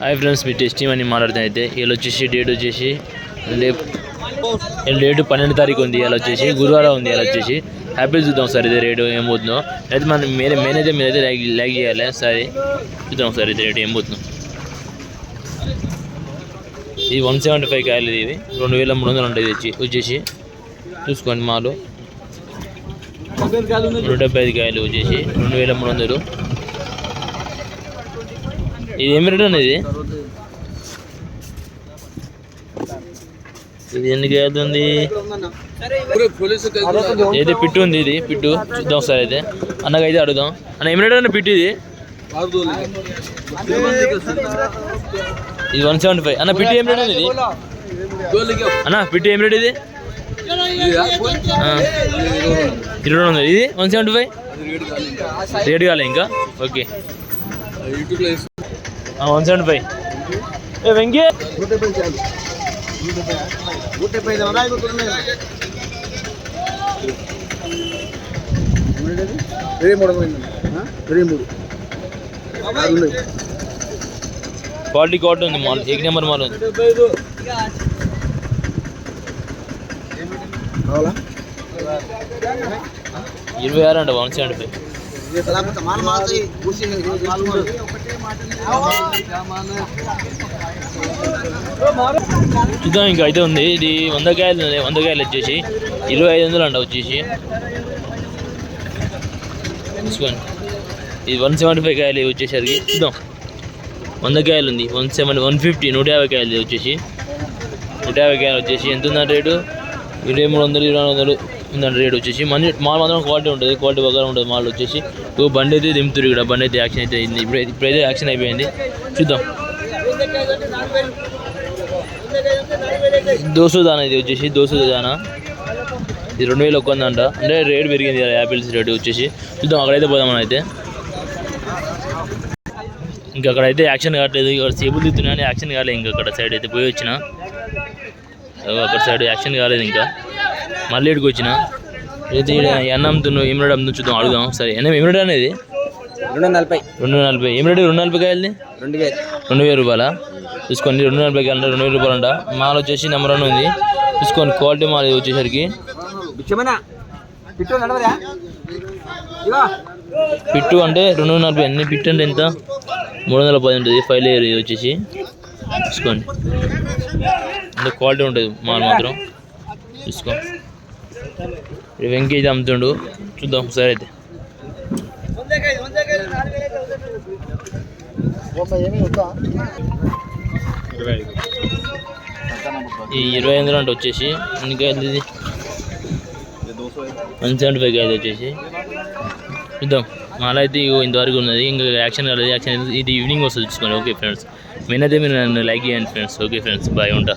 Hi friends మీ test team అని మాట్లాడుతున్నా అయితే వీళ్ళు వచ్చేసి డేట్ వచ్చేసి రేపు డేట్ పన్నెండు తారీఖు ఉంది ఇలా వచ్చేసి గురువారం ఉంది ఇలా వచ్చేసి హ్యాపీ చూద్దాం సార్ ఇది రేటు ఏం పోతుందో. అయితే మనం మీరే మెయిన్ అయితే మీరైతే లైక్ లైక్ చేయాలి సరే చూద్దాం సార్ ఇది రేటు ఏం పోతుందో. ఇది వన్ సెవెంటీ ఫైవ్ కాయలు ఇది రెండు వేల మూడు వందలు ఉంటుంది వచ్చి వచ్చేసి చూసుకోండి మాలు. నూట డెబ్బై ఐదు కాయలు వచ్చేసి రెండు వేల మూడు వందలు. ఇది ఏమి రేట్ అనేది ఇది? ఎన్ని కాయలు ఉంది ఏది పిట్టు ఉంది ఇది పిట్టు? చూద్దాం ఒకసారి అయితే. అన్నకైతే అడుగుదాం. అన్న ఏమి రేట్ అన్న పిట్టు ఇది? ఇది వన్ సెవెంటీ ఫైవ్ అన్న పిట్టు ఏం రేట్ ఇది? అన్న పిట్టు ఏం రేట్ ఇది? ఇరవై రెండు ఇది వన్ సెవెంటీ ఫైవ్ రేట్ కాలే ఇంకా. ఓకే. వన్ సెవెంటీ ఫైవ్ ఏ వెంకీ. క్వాలిటీ క్వాలిటీ ఉంది మాల్. ఏక్ నెంబర్ మాల్ ఉంది. ఇరవై ఆరు అంట వన్ సెవెంటీ ఫైవ్ చూద్దాం ఇంకా అయితే ఉంది. ఇది వంద కాయలు వంద కాయలు వచ్చేసి ఇరవై ఐదు వందలు అంట వచ్చేసి. చూసుకోండి ఇది వన్ సెవెంటీ ఫైవ్ కాయలు వచ్చేసరికి. చూద్దాం. వంద కాయలు ఉంది. వన్ సెవెన్ వన్ ఫిఫ్టీ నూట యాభై కాయలు వచ్చేసి. నూట యాభై కాయలు వచ్చేసి. ఎంత ఉందంటే రేటు? ఇరవై మూడు వందలు ఇరవై వందలు. ఉందంటే రేట్ వచ్చేసి మన మాల్ మాత్రం క్వాలిటీ ఉంటుంది క్వాలిటీ బాగా ఉంటుంది మాల్ వచ్చేసి. ఓ బండి అయితే దింపుతారు ఇక్కడ బండి అయితే యాక్షన్ అయితే అయింది. ఇప్పుడు ఇప్పుడైతే యాక్షన్ అయిపోయింది. చూద్దాం. దోసు దానా ఇది వచ్చేసి దోసు దానా. ఇది రెండు వేలు ఒక్క అంట. అంటే రేట్ పెరిగింది కదా యాపిల్స్ రేటు వచ్చేసి. చూద్దాం అక్కడైతే పోదాం మనం అయితే. ఇంకా అక్కడైతే యాక్షన్ కావట్లేదు. ఇక్కడ సేపులు తిరుగుతున్నాయని యాక్షన్ కాలేదు ఇంకా అక్కడ సైడ్ అయితే పోయి వచ్చిన. అక్కడ సైడ్ యాక్షన్ కాలేదు ఇంకా. మళ్ళీ ఇక్కడికి వచ్చిన. అయితే ఈడ ఎన్న అమ్ముతున్నావు ఏం రేట్ అమ్ముతుంది చూద్దాం అడుగుదాం. సరే ఎన్న రేట్ అనేది? రెండు నలభై రెండు నలభై. రేటు రెండు నలభై కాయలది? రెండు వేలు. రెండు వేల రూపాయలా? చూసుకోండి రెండు నలభై కాయలు రెండు వేల రూపాయలు అంట. మాల్ వచ్చేసి నెంబర్ వన్ ఉంది. చూసుకోండి క్వాలిటీ మాల్ ఇది వచ్చేసరికి. పిట్టు అంటే రెండు వందల నలభై. అన్ని పిట్టు అంటే ఎంత? మూడు వందల పది ఉంటుంది. ఫైవ్ లేయర్ ఇది వచ్చేసి. చూసుకోండి అంటే క్వాలిటీ ఉంటుంది మాల్ మాత్రం. చూసుకో వెంకేజ్ వెంకీ అయితే అమ్ముతుండు. చూద్దాం సరే అయితే. ఈ ఇరవై ఎనిమిది అంటే వచ్చేసి ఎన్ని కాయలు ఇది? వన్ సెవెంటీ ఫైవ్ కాయలు వచ్చేసి. చూద్దాం. మాలో అయితే ఇంతవరకు ఉన్నది. ఇంకా యాక్షన్ కాలేదు. యాక్షన్ ఇది ఈవినింగ్ వస్తుంది చూసుకోండి. Okay friends. నేనైతే మీరు నన్ను లైక్ చేయండి ఫ్రెండ్స్. Okay friends. బాయ్ ఉంటా.